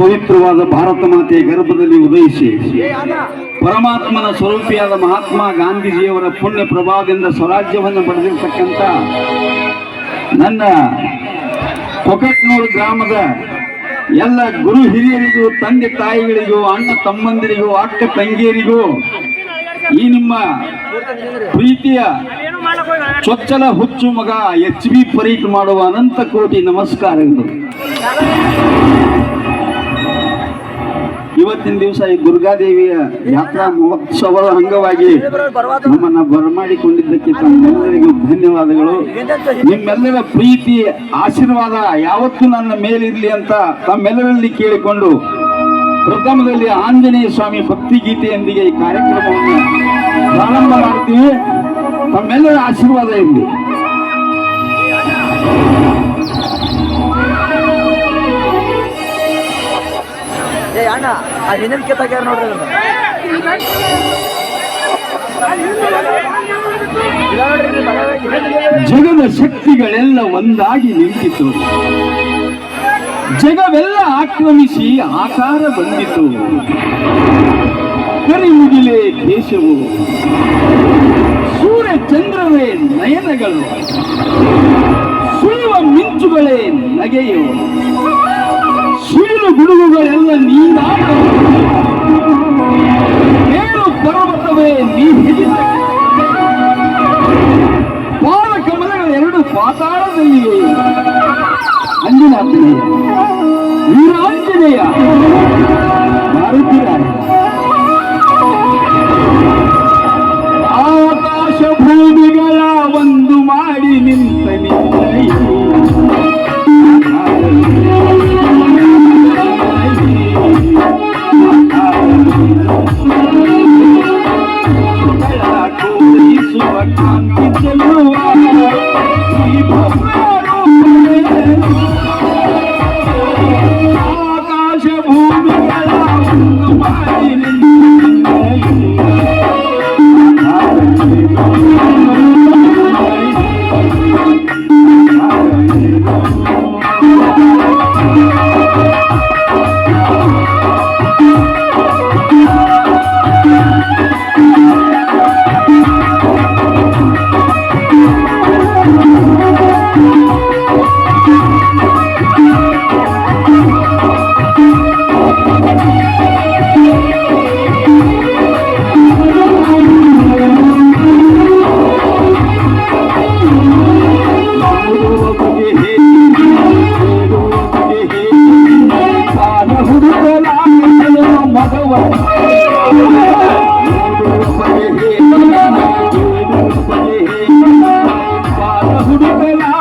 ಪವಿತ್ರವಾದ ಭಾರತ ಮಾತೆಯ ಗರ್ಭದಲ್ಲಿ ಉದಯಿಸಿ ಪರಮಾತ್ಮನ ಸ್ವರೂಪಿಯಾದ ಮಹಾತ್ಮ ಗಾಂಧೀಜಿಯವರ ಪುಣ್ಯ ಪ್ರಭಾವದಿಂದ ಸ್ವರಾಜ್ಯವನ್ನು ಪಡೆದಿರ್ತಕ್ಕಂಥ ನನ್ನ ಕೊಕಟ್ನೂರು ಗ್ರಾಮದ ಎಲ್ಲ ಗುರು ಹಿರಿಯರಿಗೂ ತಂದೆ ತಾಯಿಗಳಿಗೂ ಅಣ್ಣ ತಮ್ಮಂದಿರಿಗೂ ಅಕ್ಕ ತಂಗಿಯರಿಗೂ ಈ ನಿಮ್ಮ ಪ್ರೀತಿಯ ಚೊಚ್ಚಲ ಹುಚ್ಚು ಮಗ ಎಚ್ ಬಿ ಪರೀಕ್ ಮಾಡುವ ಅನಂತ ಕೋಟಿ ನಮಸ್ಕಾರಗಳು. ಇವತ್ತಿನ ದಿವಸ ಈ ದುರ್ಗಾದೇವಿಯ ಯಾತ್ರಾ ಮಹೋತ್ಸವದ ಅಂಗವಾಗಿ ನಮ್ಮನ್ನ ಬರಮಾಡಿಕೊಂಡಿದ್ದಕ್ಕೆ ತಮ್ಮೆಲ್ಲರಿಗೂ ಧನ್ಯವಾದಗಳು. ನಿಮ್ಮೆಲ್ಲರ ಪ್ರೀತಿ, ಆಶೀರ್ವಾದ ಯಾವತ್ತೂ ನನ್ನ ಮೇಲಿರಲಿ ಅಂತ ತಮ್ಮೆಲ್ಲರಲ್ಲಿ ಕೇಳಿಕೊಂಡು ಪ್ರಥಮದಲ್ಲಿ ಆಂಜನೇಯ ಸ್ವಾಮಿ ಭಕ್ತಿ ಗೀತೆಯೊಂದಿಗೆ ಈ ಕಾರ್ಯಕ್ರಮವನ್ನು ಪ್ರಾರಂಭ ಮಾಡ್ತೀವಿ. ತಮ್ಮೆಲ್ಲರ ಆಶೀರ್ವಾದ ಇರಲಿ. ಅಣ್ಣ ಆ ಹಿಂದಿನ ನೋಡ್ರಿ ಜಗದ ಶಕ್ತಿಗಳೆಲ್ಲ ಒಂದಾಗಿ ನಿಂತಿತು. ಜಗವೆಲ್ಲ ಆಕ್ರಮಿಸಿ ಆಕಾರ ಬಂದಿತು. ಕರಿಮುಗಿಲೆ ದೇಶವು. ಸೂರ್ಯ ಚಂದ್ರವೇ ನಯನಗಳು. ಸುಳಿವ ಮಿಂಚುಗಳೇ ನಗೆಯು. ಸುಳಿಲು ಗುಡುಗುಗಳೆಲ್ಲ ನೀನಾಡ ಏಳು ಪರ್ವತವೇ ನೀ ಹಿಡಿದ? ಪಾದ ಕಮಲಗಳೆರಡು ಪಾತಾಳದಲ್ಲಿವೆ ಅಂಜನಾಥನೇ ವೀರಾಂಜನೇಯ ಮಾರುತಿರಾಯ ಆಕಾಶ ಭೂಮಿಗಳ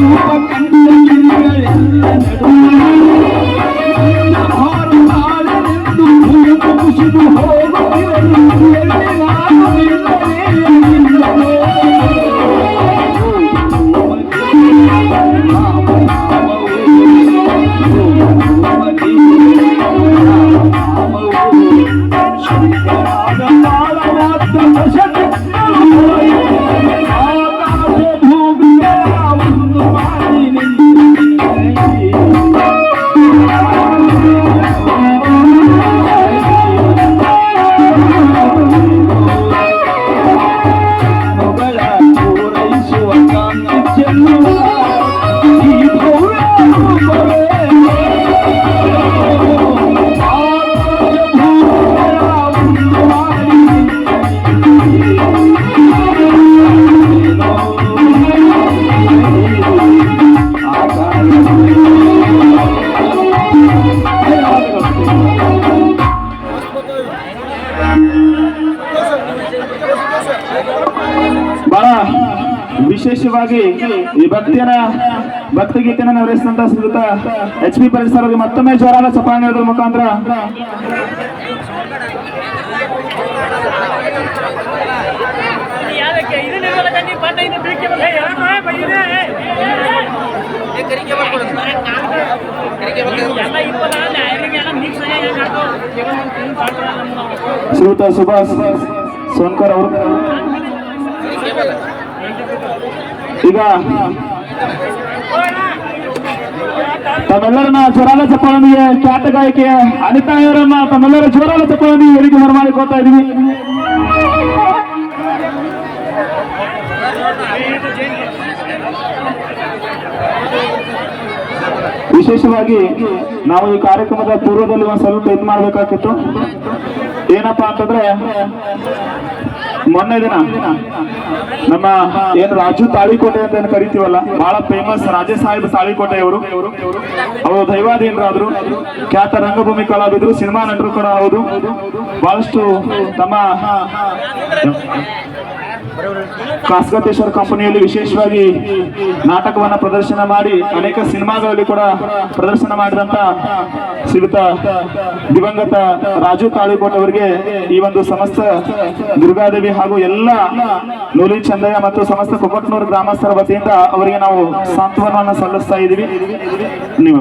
Oh, ವಿಶೇಷವಾಗಿ ಈ ಭಕ್ತಿಯನ್ನ, ಭಕ್ತಿಗೀತೆಯನ್ನು ನಿರ್ವಹಿಸಿದಂತ ಶ್ರೀಯುತ ಎಚ್ ಪಿ ಪರಿಸರ ಮತ್ತೊಮ್ಮೆ ಜೋರಾದ ಸಪಾಣ ಮುಖಾಂತರ. ಶ್ರೀಯುತ ಸುಭಾಷ್ ಸೋನ್ಕರ್ ಅವರು. ಈಗ ತಮ್ಮೆಲ್ಲರನ್ನ ಜೋರಾದ ಚಪ್ಪಾಳೊಂದಿಗೆ ಖ್ಯಾತ ಗಾಯಕಿಯ ಅನಿತಾ ಇವರನ್ನ ತಮ್ಮೆಲ್ಲರ ಜೋರಾದ ಚಪ್ಪಾಳೊಂದಿಗೆ ವೇದಿಕೆ ಬರಮಾಡಿಕೊಳ್ತಾ ಇದೀವಿ ವಿಶೇಷವಾಗಿ ನಾವು ಈ ಕಾರ್ಯಕ್ರಮದ ಪೂರ್ವದಲ್ಲಿ ಒಂದು ಸ್ವಲ್ಪ ಇದು ಮಾಡ್ಬೇಕಾಗಿತ್ತು. ಏನಪ್ಪಾ ಅಂತಂದ್ರೆ ಮೊನ್ನೆ ದಿನ ನಮ್ಮ ಏನು ರಾಜು ತಾಳಿಕೋಟೆ ಅಂತ ಏನು ಕರಿತೀವಲ್ಲ, ಬಹಳ ಫೇಮಸ್ ರಾಜೇ ಸಾಹೇಬ್ ತಾಳಿಕೋಟೆ ಅವರು ಅವರು ದೈವಾಧೀನರಾದ್ರು. ಖ್ಯಾತ ರಂಗಭೂಮಿ ಕಲಾವಿದರು, ಸಿನಿಮಾ ನಟರು ಕೂಡ ಹೌದು. ಬಹಳಷ್ಟು ತಮ್ಮ ಕಾಸ್ಗತೇಶ್ವರ ಕಂಪನಿಯಲ್ಲಿ ವಿಶೇಷವಾಗಿ ನಾಟಕವನ್ನ ಪ್ರದರ್ಶನ ಮಾಡಿ ಅನೇಕ ಸಿನಿಮಾಗಳಲ್ಲಿ ಕೂಡ ಪ್ರದರ್ಶನ ಮಾಡಿದಂತ ಶ್ರೀಯುತ ದಿವಂಗತ ರಾಜು ಕಾಳಿಕೋಟ್ ಅವರಿಗೆ ಈ ಒಂದು ಸಮಸ್ತ ದುರ್ಗಾದೇವಿ ಹಾಗೂ ಎಲ್ಲ ನೂಲಿ ಚಂದಯ್ಯ ಮತ್ತು ಸಮಸ್ತ ಕೊಪ್ಪಟ್ನೂರು ಗ್ರಾಮಸ್ಥರ ವತಿಯಿಂದ ಅವರಿಗೆ ನಾವು ಸಾಂತ್ವನವನ್ನು ಸಲ್ಲಿಸ್ತಾ ಇದ್ದೀವಿ. ನೀವು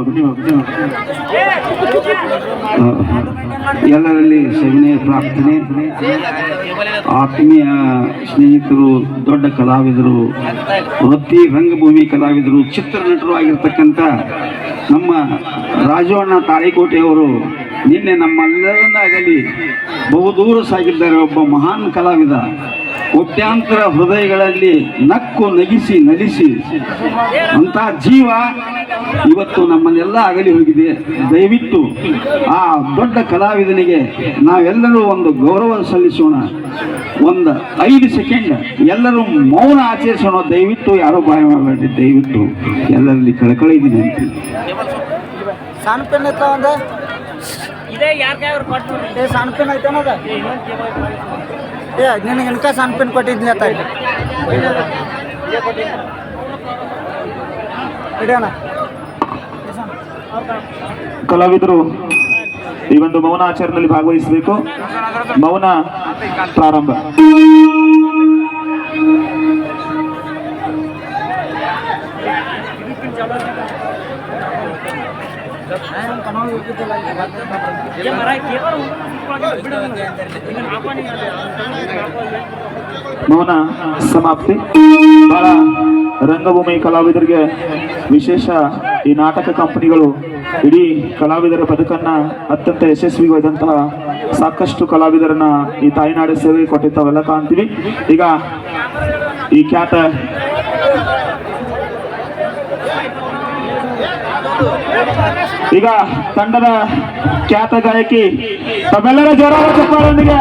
ಎಲ್ಲರಲ್ಲಿ ಸವಿನಯ ಪ್ರಾರ್ಥನೆ. ಆತ್ಮೀಯ ಸ್ನೇಹಿತರು, ದೊಡ್ಡ ಕಲಾವಿದರು, ವೃತ್ತಿ ರಂಗಭೂಮಿ ಕಲಾವಿದರು ಚಿತ್ರನಟರು ಆಗಿರ್ತಕ್ಕಂಥ ನಮ್ಮ ರಾಜವಣ್ಣ ತಾಳಿಕೋಟೆಯವರು ನಿನ್ನೆ ನಮ್ಮೆಲ್ಲರನ್ನಾಗಲಿ ಬಹುದೂರ ಸಾಗಿದ್ದಾರೆ ಒಬ್ಬ ಮಹಾನ್ ಕಲಾವಿದ. ಕೋಟ್ಯಾಂತರ ಹೃದಯಗಳಲ್ಲಿ ನಕ್ಕು ನಗಿಸಿ ನಲಿಸಿ ಅಂತ ಜೀವ ಇವತ್ತು ನಮ್ಮನ್ನೆಲ್ಲ ಅಗಲಿ ಹೋಗಿದೆ. ದಯವಿಟ್ಟು ಆ ದೊಡ್ಡ ಕಲಾವಿದನಿಗೆ ನಾವೆಲ್ಲರೂ ಒಂದು ಗೌರವ ಸಲ್ಲಿಸೋಣ. ಒಂದು ಐದು ಸೆಕೆಂಡ್ ಎಲ್ಲರೂ ಮೌನ ಆಚರಿಸೋಣ. ದಯವಿಟ್ಟು ಯಾರೋ ಭಯ ಮಾಡಬೇಡಿ ದಯವಿಟ್ಟು ಎಲ್ಲರಲ್ಲಿ ಕಳಕಳಿ ವಿನಂತಿ ಸಣ್ಣ ಏ, ನಿನಗೆ ಇನ್ಕ ಸಣ್ಣ ಪೆನ್ ಕೊಟ್ಟಿದ್ನಿ ಅತ್ತ ಕಲಾವಿದರು, ಈ ಒಂದು ಮೌನ ಆಚರಣೆಯಲ್ಲಿ ಭಾಗವಹಿಸಬೇಕು. ಮೌನ ಪ್ರಾರಂಭ. ಮೌನ ಸಮಾಪ್ತಿ. ಬಹಳ ರಂಗಭೂಮಿ ಕಲಾವಿದರಿಗೆ ವಿಶೇಷ ಈ ನಾಟಕ ಕಂಪನಿಗಳು ಇಡೀ ಕಲಾವಿದರ ಬದುಕನ್ನ ಅತ್ಯಂತ ಯಶಸ್ವಿಯಾದಂತಹ ಸಾಕಷ್ಟು ಕಲಾವಿದರನ್ನ ಈ ತಾಯಿನಾಡ ಸೇವೆ ಕೊಟ್ಟಿದ್ದಾವೆಲ್ಲ ಕಾಣ್ತೀವಿ. ಈಗ ಈ ಖ್ಯಾತ ಈಗ ತಂಡದ ಖ್ಯಾತ ಗಾಯಕಿ ತಮ್ಮೆಲ್ಲರ ಜೋರಾದ ಚಪ್ಪಾಳೊಂದಿಗೆ